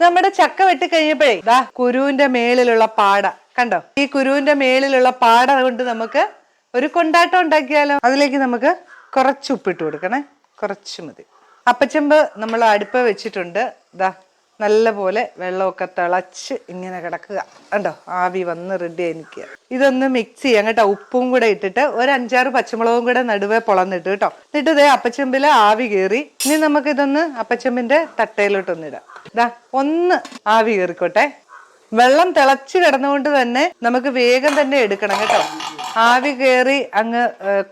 നമ്മുടെ ചക്ക വെട്ടി കഴിഞ്ഞപ്പോഴേ ദാ കുരുവിന്റെ മേളിലുള്ള പാട. കണ്ടോ? ഈ കുരുവിന്റെ മേളിലുള്ള പാട കൊണ്ട് നമുക്ക് ഒരു കൊണ്ടാട്ടം ഉണ്ടാക്കിയാലോ? അതിലേക്ക് നമുക്ക് കുറച്ച് ഉപ്പിട്ട് കൊടുക്കണേ. കുറച്ച് മതി. അപ്പച്ചമ്പ് നമ്മൾ അടുപ്പ് വെച്ചിട്ടുണ്ട്. ദാ നല്ല പോലെ വെള്ളമൊക്കെ തിളച്ച് ഇങ്ങനെ കിടക്കുക. കണ്ടോ? ആവി വന്ന് റെഡി ആയി ഇതൊന്ന് മിക്സ് ചെയ്യാം കേട്ടോ. ഉപ്പും കൂടെ ഇട്ടിട്ട് ഒരു അഞ്ചാറ് പച്ചമുളകും കൂടെ നടുവേ പൊളന്നിട്ട് കേട്ടോ. എന്നിട്ട് ഇതേ അപ്പച്ചമ്പിൽ ആവി കയറി ഇനി നമുക്ക് ഇതൊന്ന് അപ്പച്ചമ്പിന്റെ തട്ടയിലോട്ടൊന്ന് ഇടാം. ദാ ഒന്ന് ആവി കയറിക്കോട്ടെ വെള്ളം തിളച്ച് കിടന്നുകൊണ്ട് തന്നെ നമുക്ക് വേഗം തന്നെ എടുക്കണം കേട്ടോ. ആവി കയറി അങ്ങ്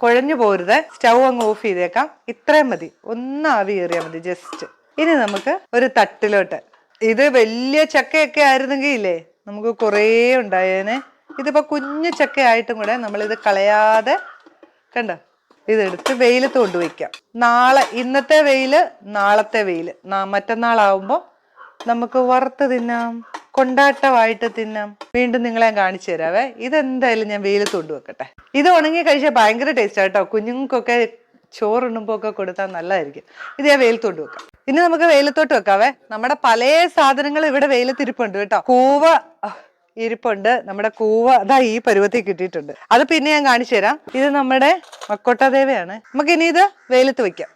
കുഴഞ്ഞു പോരുത്. സ്റ്റൗ അങ്ങ് ഓഫ് ചെയ്തേക്കാം. ഇത്രയും മതി. ഒന്ന് ആവി കയറിയാൽ മതി ജസ്റ്റ്. ഇനി നമുക്ക് ഒരു തട്ടിലോട്ട് ഇത് വലിയ ചക്കയൊക്കെ ആയിരുന്നെങ്കിൽ ഇല്ലേ നമുക്ക് കുറേ ഉണ്ടായേനെ. ഇതിപ്പോ കുഞ്ഞു ചക്ക ആയിട്ടും കൂടെ നമ്മളിത് കളയാതെ കണ്ടോ? ഇതെടുത്ത് വെയിലത്ത് കൊണ്ടുവയ്ക്കാം. നാളെ ഇന്നത്തെ വെയിൽ നാളത്തെ വെയിൽ. മറ്റന്നാളാവുമ്പോ നമുക്ക് വറുത്ത് തിന്നാം കൊണ്ടാട്ടമായിട്ട് തിന്നാം. വീണ്ടും നിങ്ങളെ കാണിച്ചു തരാവേ. ഇതെന്തായാലും ഞാൻ വെയിലത്ത് കൊണ്ടുവെക്കട്ടെ. ഇത് ഉണങ്ങി കഴിച്ചാൽ ഭയങ്കര ടേസ്റ്റ് ആട്ടോ കുഞ്ഞുങ്ങൾക്കൊക്കെ ചോറുണ്ണുമ്പോൾ ഒക്കെ കൊടുത്താൽ നല്ലതായിരിക്കും. ഇത് ഞാൻ വെയിലത്തോട്ട് വെക്കാം. ഇനി നമുക്ക് വെയിലത്തോട്ട് വെക്കാവേ. നമ്മുടെ പല സാധനങ്ങൾ ഇവിടെ വെയിലത്തിരിപ്പുണ്ട് കേട്ടോ. കൂവ ഇരിപ്പുണ്ട്. നമ്മുടെ കൂവ അതാ ഈ പരുവത്തിൽ കിട്ടിയിട്ടുണ്ട്. അത് പിന്നെ ഞാൻ കാണിച്ചു തരാം. ഇത് നമ്മുടെ മക്കോട്ടദേവയാണ് നമുക്ക് ഇനി ഇത് വെയിലത്ത് വെക്കാം.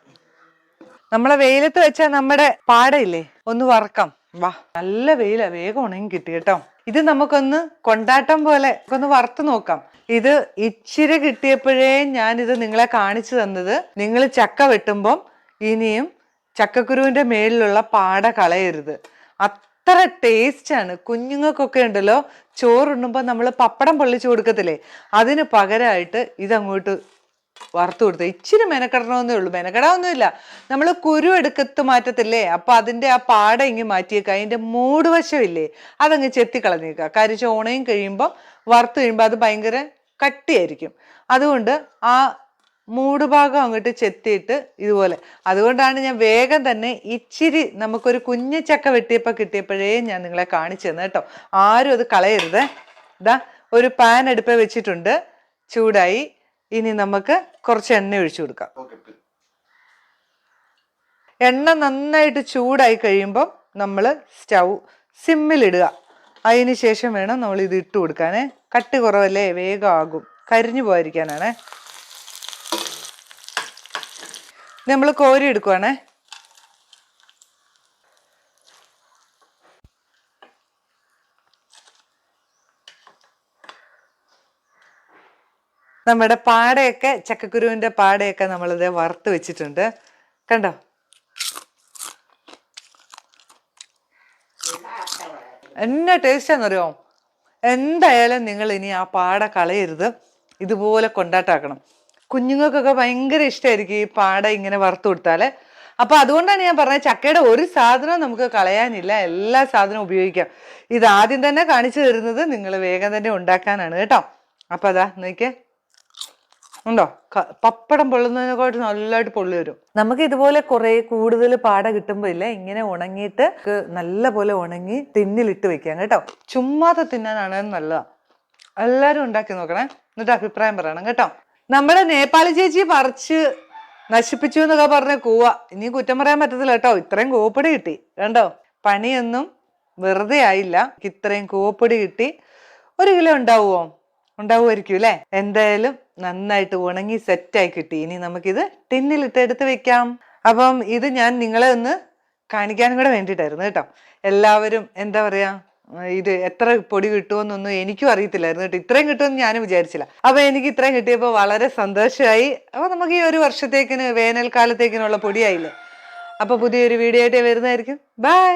നമ്മളെ വെയിലത്ത് വെച്ചാൽ നമ്മുടെ പാടയില്ലേ? ഒന്ന് വറക്കാം. വാ. നല്ല വെയിലാ. വേഗം ഉണങ്ങി കിട്ടി കേട്ടോ. ഇത് നമുക്കൊന്ന് കൊണ്ടാട്ടം പോലെ ഒന്ന് വറുത്ത് നോക്കാം. ഇത് ഇച്ചിരി കിട്ടിയപ്പോഴേ ഞാൻ ഇത് നിങ്ങളെ കാണിച്ചു തന്നത്. നിങ്ങൾ ചക്ക വെട്ടുമ്പം ഇനിയും ചക്കക്കുരുവിന്റെ മേളിലുള്ള പാട കളയരുത്. അത്ര ടേസ്റ്റ് ആണ്. കുഞ്ഞുങ്ങൾക്കൊക്കെ ഉണ്ടല്ലോ ചോറുണ്ണുമ്പോൾ നമ്മൾ പപ്പടം പൊള്ളിച്ചു കൊടുക്കത്തില്ലേ? അതിന് പകരമായിട്ട് ഇതങ്ങോട്ട് വറുത്ത് കൊടുത്ത്. ഇച്ചിരി മെനക്കെടണമെന്നേ ഉള്ളൂ. മെനക്കെടാവൊന്നുമില്ല നമ്മൾ കുരു എടുക്കത്ത് മാറ്റത്തില്ലേ? അപ്പൊ അതിന്റെ ആ പാട ഇങ്ങ് മാറ്റിയേക്കുക അതിന്റെ മൂട് വശമില്ലേ? അതങ്ങ് ചെത്തിക്കളഞ്ഞേക്കുക കരിച്ച് ചോണയും കഴിയുമ്പോൾ വറുത്ത് കഴിയുമ്പോൾ അത് ഭയങ്കര കട്ടിയായിരിക്കും. അതുകൊണ്ട് ആ മൂട് ഭാഗം അങ്ങോട്ട് ചെത്തിയിട്ട് ഇതുപോലെ. അതുകൊണ്ടാണ് ഞാൻ വേഗം തന്നെ ഇച്ചിരി നമുക്കൊരു കുഞ്ഞു ചക്ക വെട്ടിയപ്പോൾ കിട്ടിയപ്പോഴേ ഞാൻ നിങ്ങളെ കാണിച്ചു തന്നെ കേട്ടോ. ആരും അത് കളയരുത്. ഇതാ ഒരു പാൻ അടുപ്പേ വെച്ചിട്ടുണ്ട്. ചൂടായി. ഇനി നമുക്ക് കുറച്ച് എണ്ണ ഒഴിച്ചു കൊടുക്കാം. എണ്ണ നന്നായിട്ട് ചൂടായി കഴിയുമ്പം നമ്മൾ സ്റ്റൗ സിമ്മിലിടുക അതിന് ശേഷം വേണം നമ്മൾ ഇത് ഇട്ട് കൊടുക്കാനേ. കട്ട് കുറവല്ലേ വേഗം ആകും. കരിഞ്ഞു പോകാതിരിക്കാനാണേ. നമ്മൾ കോരി എടുക്കുവാണേ. നമ്മുടെ പാടയൊക്കെ ചക്കക്കുരുവിന്റെ പാടയൊക്കെ നമ്മളിത് വറുത്ത് വെച്ചിട്ടുണ്ട്. കണ്ടോ? എന്നാ ടേസ്റ്റാന്നറിയോ? എന്തായാലും നിങ്ങൾ ഇനി ആ പാട കളയരുത്. ഇതുപോലെ കൊണ്ടാട്ടാക്കണം. കുഞ്ഞുങ്ങൾക്കൊക്കെ ഭയങ്കര ഇഷ്ടമായിരിക്കും ഈ പാട ഇങ്ങനെ വറുത്ത് കൊടുത്താൽ അപ്പൊ അതുകൊണ്ടാണ് ഞാൻ പറഞ്ഞത് ചക്കയുടെ ഒരു സാധനം നമുക്ക് കളയാനില്ല. എല്ലാ സാധനവും ഉപയോഗിക്കാം. ഇത് ആദ്യം തന്നെ കാണിച്ചു തരുന്നത് നിങ്ങൾ വേഗം തന്നെ ഉണ്ടാക്കാനാണ് കേട്ടോ. അപ്പൊ അതാ നോക്കിയേ. ഉണ്ടോ? പപ്പടം പൊള്ളുന്നതിനെക്കാട്ട് നല്ലതായിട്ട് പൊള്ളി വരും. നമുക്ക് ഇതുപോലെ കുറെ കൂടുതൽ പാട കിട്ടുമ്പോ ഇല്ല ഇങ്ങനെ ഉണങ്ങിയിട്ട് നല്ല പോലെ ഉണങ്ങി ടിന്നിലിട്ട് വെക്കാം കേട്ടോ. ചുമ്മാതെ തിന്നാനാണ് നല്ലതാ. എല്ലാരും ഉണ്ടാക്കി നോക്കണേ എന്നിട്ട് അഭിപ്രായം പറയണം കേട്ടോ. നമ്മുടെ നേപ്പാളി ചേച്ചി പറിച്ച് നശിപ്പിച്ചു എന്നൊക്കെ പറഞ്ഞ കൂവ. ഇനി കുറ്റം പറയാൻ പറ്റത്തില്ല കേട്ടോ. ഇത്രയും കൂവപ്പൊടി കിട്ടി. കണ്ടോ? പണിയൊന്നും വെറുതെ ആയില്ല. ഇത്രയും കൂവപ്പൊടി കിട്ടി. ഒരു കിലോ ഉണ്ടാവുമോ ഉണ്ടാവുമായിരിക്കും അല്ലേ? എന്തായാലും നന്നായിട്ട് ഉണങ്ങി സെറ്റായി കിട്ടി. ഇനി നമുക്കിത് ടിന്നിലിട്ട് എടുത്ത് വെക്കാം. അപ്പം ഇത് ഞാൻ നിങ്ങളെ ഒന്ന് കാണിക്കാനും കൂടെ വേണ്ടിയിട്ടായിരുന്നു കേട്ടോ. എല്ലാവരും എന്താ പറയാ ഇത് എത്ര പൊടി കിട്ടുമെന്നൊന്നും എനിക്കും അറിയത്തില്ലായിരുന്നു കേട്ടോ. ഇത്രയും കിട്ടുമെന്ന് ഞാനും വിചാരിച്ചില്ല. അപ്പൊ എനിക്ക് ഇത്രയും കിട്ടിയപ്പോൾ വളരെ സന്തോഷമായി അപ്പൊ നമുക്ക് ഈ ഒരു വർഷത്തേക്കിന് വേനൽക്കാലത്തേക്കിനുള്ള പൊടിയായില്ലേ? അപ്പൊ പുതിയൊരു വീഡിയോ ആയിട്ട് വരുന്നതായിരിക്കും. ബൈ